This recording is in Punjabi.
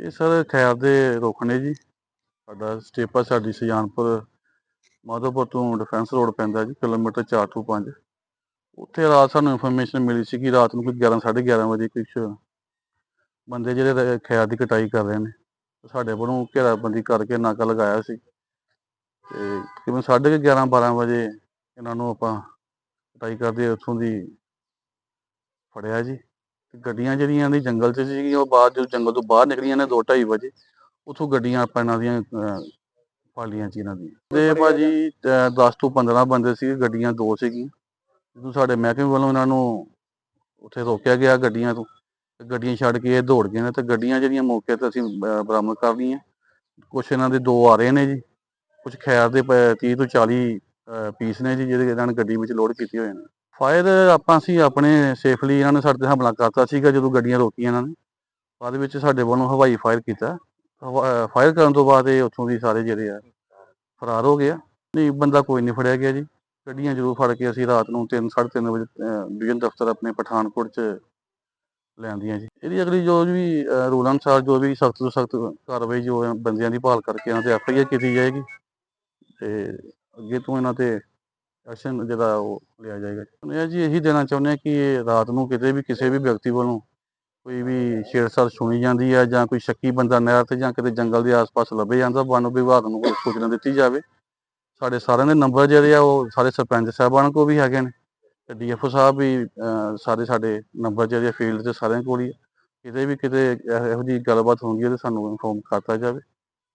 ਇਹ ਸਰ ਖੈਰ ਦੇ ਰੁੱਖ ਨੇ ਜੀ। ਸਾਡਾ ਸਟੇਪਾ ਸਾਡੀ ਸੁਜਾਨਪੁਰ, ਮਾਧੋਪੁਰ ਤੋਂ ਡਿਫੈਂਸ ਰੋਡ ਪੈਂਦਾ ਜੀ, ਕਿਲੋਮੀਟਰ 4 ਤੋਂ 5 ਉੱਥੇ ਰਾਤ ਸਾਨੂੰ ਇਨਫੋਰਮੇਸ਼ਨ ਮਿਲੀ ਸੀ ਕਿ ਰਾਤ ਨੂੰ ਕੋਈ 11 11:30 ਵਜੇ ਕੁਛ ਬੰਦੇ ਜਿਹੜੇ ਰ- ਖੈਰ ਦੀ ਕਟਾਈ ਕਰ ਰਹੇ ਨੇ। ਸਾਡੇ ਵੱਲੋਂ ਘੇਰਾਬੰਦੀ ਕਰਕੇ ਨਾਕਾ ਲਗਾਇਆ ਸੀ। ਤੇ ਕਿਵੇਂ 11:30 12 ਵਜੇ ਇਹਨਾਂ ਨੂੰ ਆਪਾਂ ਕਟਾਈ ਕਰਦੇ ਉੱਥੋਂ ਦੀ ਫੜਿਆ ਜੀ। ਗੱਡੀਆਂ ਜਿਹੜੀਆਂ ਦੀ ਜੰਗਲ 'ਚ ਸੀਗੀਆਂ ਉਹ ਬਾਅਦ ਜੋ ਜੰਗਲ ਤੋਂ ਬਾਹਰ ਨਿਕਲੀਆਂ ਨੇ 2:30 ਵਜੇ। ਉੱਥੋਂ ਗੱਡੀਆਂ ਆਪਾਂ ਇਹਨਾਂ ਦੀਆਂ ਲਈਆਂ ਜੀ ਇਹਨਾਂ ਦੀਆਂ। ਤੇ ਭਾਜੀ 10 ਤੋਂ 15 ਬੰਦੇ ਸੀ ਗੱਡੀਆਂ ਦੋ ਸੀਗੀਆਂ। ਜਦੋਂ ਸਾਡੇ ਮਹਿਕਮੇ ਵੱਲੋਂ ਇਹਨਾਂ ਨੂੰ ਉੱਥੇ ਰੋਕਿਆ ਗਿਆ ਗੱਡੀਆਂ ਤੋਂ ਗੱਡੀਆਂ ਛੱਡ ਕੇ ਇਹ ਦੌੜ ਗਏ ਨੇ। ਤੇ ਗੱਡੀਆਂ ਜਿਹੜੀਆਂ ਮੌਕੇ ਤੇ ਅਸੀਂ ਬਰਾਮਦ ਕਰ ਲਈਆਂ। ਕੁਛ ਇਹਨਾਂ ਦੇ ਦੋ ਆ ਰਹੇ ਨੇ ਜੀ। ਕੁਛ ਖੈਰ ਦੇ ਪ- 30 ਤੋਂ 40 ਪੀਸ ਨੇ ਜੀ ਜਿਹੜੇ ਇਹਨਾਂ ਨੇ ਗੱਡੀ ਵਿੱਚ ਲੋਡ ਕੀਤੇ ਹੋਏ ਨੇ। ਫਾਇਰ ਆਪਾਂ ਅਸੀਂ ਆਪਣੇ ਸੇਫਲੀ ਇਹਨਾਂ ਨੇ ਸਾਡੇ ਤੇ ਹਮਲਾ ਕਰਤਾ ਸੀਗਾ ਜਦੋਂ ਗੱਡੀਆਂ ਰੋਕੀਆਂ ਇਹਨਾਂ ਨੇ। ਬਾਅਦ ਵਿੱਚ ਸਾਡੇ ਵੱਲੋਂ ਹਵਾਈ ਫਾਇਰ ਕੀਤਾ। ਹਵਾ ਫਾਇਰ ਕਰਨ ਤੋਂ ਬਾਅਦ ਇਹ ਉੱਥੋਂ ਦੀ ਸਾਰੇ ਜਿਹੜੇ ਆ ਫਰਾਰ ਹੋ ਗਿਆ ਨਹੀਂ ਬੰਦਾ ਕੋਈ ਨਹੀਂ ਫੜਿਆ ਗਿਆ ਜੀ। ਗੱਡੀਆਂ ਜ਼ਰੂਰ ਫੜ ਕੇ ਅਸੀਂ ਰਾਤ ਨੂੰ 3 3:30 ਵਜੇ ਡਿਵੀਜ਼ਨ ਦਫ਼ਤਰ ਆਪਣੇ ਪਠਾਨਕੋਟ 'ਚ ਲਿਆਂਦੀਆਂ ਜੀ। ਇਹਦੀ ਅਗਲੀ ਜੋ ਵੀ ਅਹ, ਰੂਲ ਅਨੁਸਾਰ ਜੋ ਵੀ ਸਖਤ ਤੋਂ ਸਖਤ ਕਾਰਵਾਈ ਜੋ ਹੈ ਬੰਦਿਆਂ ਦੀ ਭਾਲ ਕਰਕੇ ਇਹਨਾਂ ਤੇ ਐਫ ਆਈ ਆਰ ਕੀਤੀ ਜਾਏਗੀ ਤੇ ਅੱਗੇ ਤੋਂ ਇਹਨਾਂ ਤੇ ਐਕਸ਼ਨ ਜਿਹੜਾ ਉਹ ਲਿਆ ਜਾਏਗਾ। ਇਹ ਜੀ ਇਹੀ ਦੇਣਾ ਚਾਹੁੰਦੇ ਹਾਂ ਕਿ ਇਹ ਰਾਤ ਨੂੰ ਕਿਤੇ ਵੀ ਕਿਸੇ ਵੀ ਵਿਅਕਤੀ ਵੱਲੋਂ ਕੋਈ ਵੀ ਛੇੜਛਾੜ ਸੁਣੀ ਜਾਂਦੀ ਹੈ ਜਾਂ ਕੋਈ ਸ਼ੱਕੀ ਬੰਦਾ ਨਹਿਰ ਤੇ ਜਾਂ ਕਿਤੇ ਜੰਗਲ ਦੇ ਆਸ-ਪਾਸ ਲੱਭੇ ਜਾਂਦਾ ਵਨ ਵਿਭਾਗ ਨੂੰ ਕੋਈ ਸੂਚਨਾ ਦਿੱਤੀ ਜਾਵੇ। ਸਾਡੇ ਸਾਰਿਆਂ ਦੇ ਨੰਬਰ ਜਿਹੜੇ ਆ ਉਹ ਸਾਰੇ ਸਰਪੰਚ ਸਾਹਿਬਾਨ ਕੋਲ ਵੀ ਹੈਗੇ ਨੇ ਤੇ ਡੀਐਫਓ ਸਾਹਿਬ ਵੀ ਸਾਰੇ ਸਾਡੇ ਨੰਬਰ ਜਿਹੜੇ ਫੀਲਡ ਤੇ ਸਾਰਿਆਂ ਕੋਲ ਹੀ ਆ। ਕਿਤੇ ਵੀ ਕਿਤੇ ਇਹੋ ਇਹੋ ਜਿਹੀ ਗੱਲਬਾਤ ਹੁੰਦੀ ਹੈ ਤੇ ਸਾਨੂੰ ਇਨਫੋਰਮ ਕਰਤਾ ਜਾਵੇ।